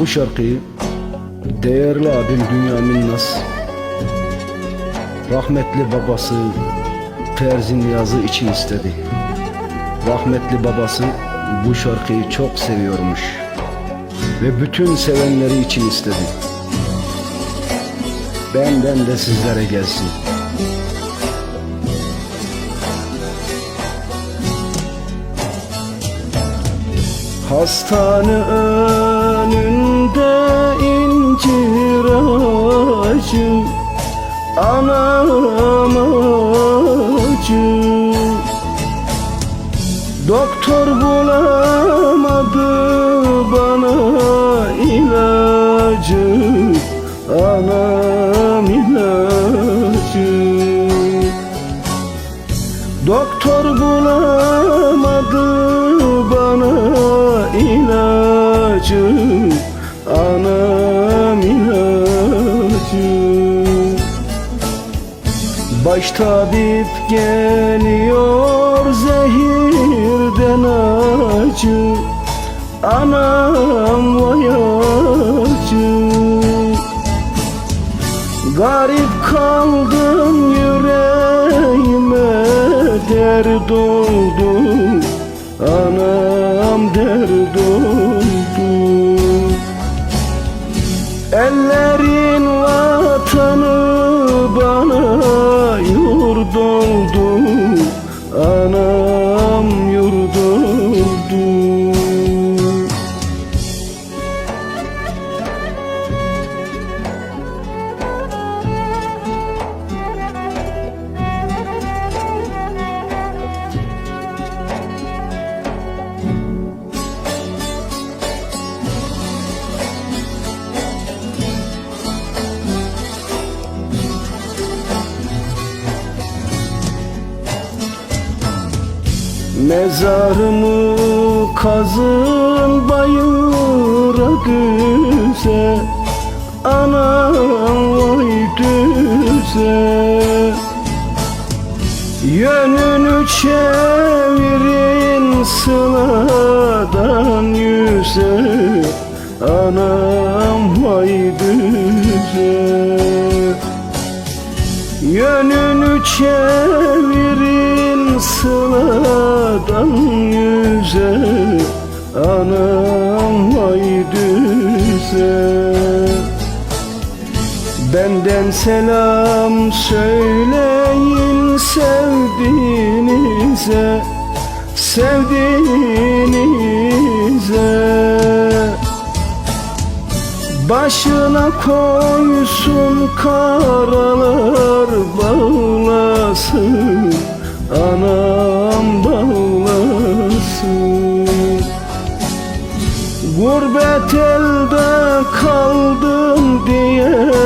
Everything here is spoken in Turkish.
Bu şarkıyı değerli abim Bünyamin Nas, rahmetli babası Terzi Niyazı için istedi. Rahmetli babası bu şarkıyı çok seviyormuş ve bütün sevenleri için istedi. Benden de sizlere gelsin. Hastane önünde Doktor bulamadı bana ilacı Anam ilacı. Doktor bulamadı bana ilacı Anam ilacı. Baş tabip geliyor zehirden acı Anam vay acı Garip kaldım yüreğime dert oldu Anam dert oldu Mezarımı kazın bayıra düze Anam vay düze. Yönünü çevirin sıladan yüze Anam vay düze. Yönünü çevirin sıladan Benden selam söyleyin sevdiğinize Sevdiğinize. Başına koysun karalar bağlasın Anam bağlasın. Gurbet elde kaldım diye